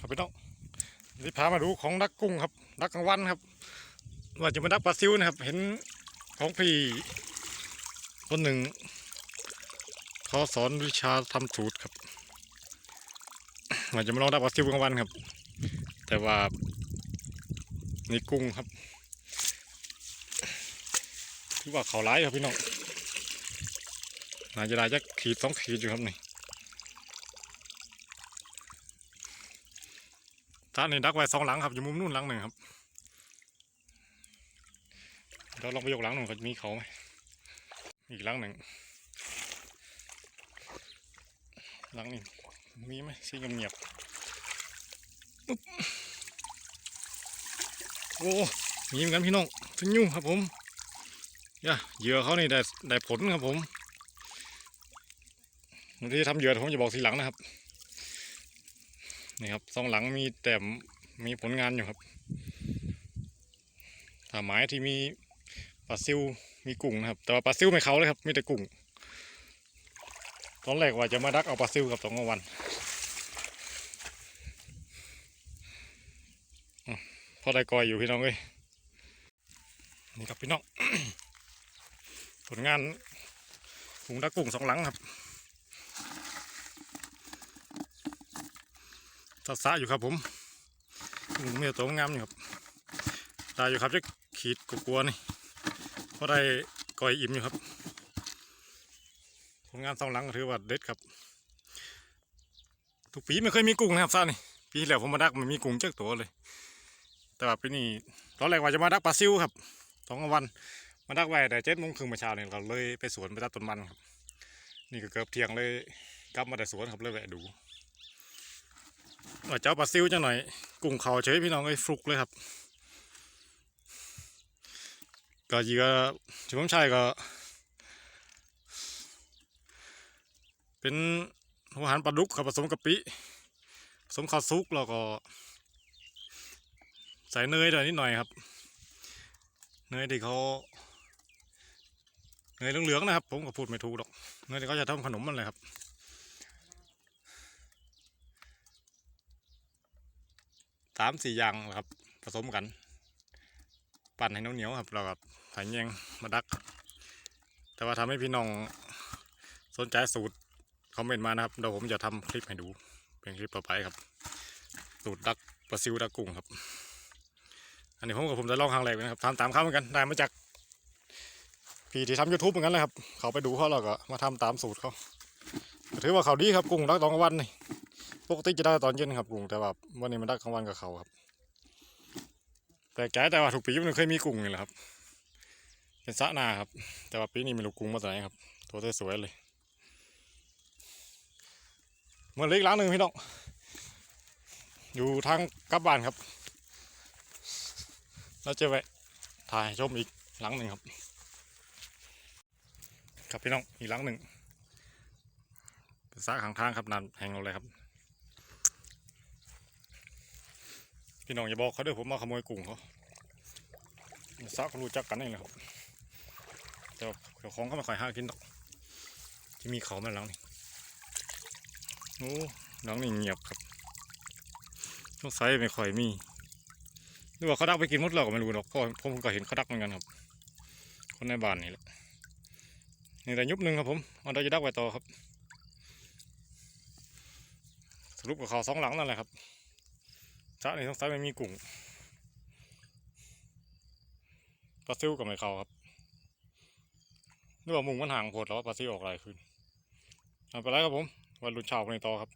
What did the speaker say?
ครับพี่น้องนี่พามาดูของดักกุ้งครับดักกลางวันครับ ว่าจะมาดักปลาซิวนะครับ เห็นของพี่คนหนึ่งเขาสอนวิชาทำสูตรครับว่าจะมาลองดักปลาซิวกลางวันครับ แต่ว่านี่กุ้งครับที่ว่าเขาร้ายครับพี่น้องน่าจะได้จะขีดสองขีดอยู่ครับนี่ ท่านี่ดักไว้สองหลังครับอยู่มุมนู่นหลังหนึ่งครับเราลองไปยกหลังหนึ่งก็มีเขาไหมอีกหลังหนึ่งหลังนี้มีไหมสีเงียบๆอุ๊บโอ้มีเหมือนกันพี่น้องถึงยุ่งครับผมย่าเหยื่อเขานี่ได้ได้ผลครับผมบางทีทำเหยื่อผมจะบอกทีหลังนะครับ นี่ครับสองหลังมีแต่มีผลงานอยู่ครับถ้าหมายที่มีปลาซิวมีกุ้งนะครับ แต่ว่าปลาซิวไม่เขาเลยครับมีแต่กุ้งตอนแรกว่าจะมาดักเอาปลาซิวกับตองวันพอได้กอยอยู่พี่น้องเอ้ยนี่ครับพี่น้องผลงานกุ้งดักกุ้งสองหลังครับ ตัสะอยู่ครับผมมีตัวงามอยู่ครับตายอยู่ครับจะขีดกลัวๆนี่เพราะได้ก่อยอิ่มอยู่ครับผลงานสองหลังถือว่าเด็ดครับ ทุกปีไม่เคยมีกุ้งนะครับซ่านี่ปีที่แล้วผมมาดักมันมีกุ้งเจ้าตัวเลย แต่ว่าปีนี้ตอนแรกว่าจะมาดักปลาซิวครับสองวันมาดักไว้แต่เจ็ดโมงครึ่งเมื่อเช้าเนี่ยเราเลยไปสวนไปตัดต้นมันครับ นี่ก็เกือบเที่ยงเลยกลับมาแต่สวนครับเลยแวะดู เจ้าปลาซิวจังหน่อยกุ้งเขาเฉยพี่น้องไอ้ฟลุกเลยครับ ก็ยีก็ที่ผมใช้ก็ เป็นหัวหันปลาดุกครับผสมกะปิผสมข้าวซุกแล้วก็ ใส่เนยด้วยนิดหน่อยครับ เนยที่เขาเนยเหลืองๆนะครับ ผมก็พูดไม่ถูกหรอกเนยที่เขาจะทำขนมมันเลยครับ สามสี่อย่างนะครับ ผสมกัน ปั่นให้เหนียวๆครับแล้วก็ใส่แยงมาดัก แต่ว่าทำให้พี่น้องสนใจสูตรคอมเมนต์มานะครับเดี๋ยวผมจะทำคลิปให้ดู เป็นคลิปต่อไปครับ สูตรดักปลาซิวดักกุ้งครับ อันนี้ผมกับผมจะลองครั้งแรกนะครับทำตามเขาเหมือนกันได้มาจากพี่ที่ทำยูทูบเหมือนกันเลยครับ เขาไปดูเขาแล้วก็มาทำตามสูตรเขาถือว่าเขาดีครับกุ้งดักตองวันนี่ ปกติจะได้ตอนเย็นครับกุ้งแต่ว่าวันนี้มันได้กลางวันกับเขาครับ แต่แกแต่ว่าถูกปีมันเคยมีกุ้งนี่แหละครับเป็นสะนาครับ แต่ว่าปีนี้ไม่รู้กุ้งมาจากไหนครับ ตัวสวยเลยเมื่อเล็กล้างหนึ่งพี่น้องอยู่ทางกลับบ้านครับแล้วจะแวะถ่ายชมอีกหลังหนึ่งครับ ครับพี่น้องอีกหลังหนึ่งเป็นสะขางทางครับน้ำแห้งเราเลยครับ พี่น้องอย่าบอกเขาด้วยผมมาขโมยกุ้งเขาซักเขารู้จักกันนี่แหละครับแต่ว่าเจ้าของเขาไม่ค่อยหากินหรอกที่มีเขามาหลังนี่โอ้หลังนี่เงียบครับสงใสัยไม่ค่อยมีหรือว่าเขาดักไปกินมดแล้วก็ไม่รู้หรอกเพราะผมก็เห็นเขาดักเหมือนกันครับ คนในบ้านนี่แหละนี่แต่ยุบหนึ่งครับผมเอาเราจะดักไว้ต่อครับ สรุปกับเขาสองหลังนั่นแหละครับ ช้าในท้องซ้ายไม่มีกุ้งปลาซิวกับไม่เขาครับนึกว่ามุงมันห่างโหดแล้วปลาซิวออกอะไรขึ้นเอาไปแล้วครับผมวันรุ่นเช้าวันนี้ต่อครับ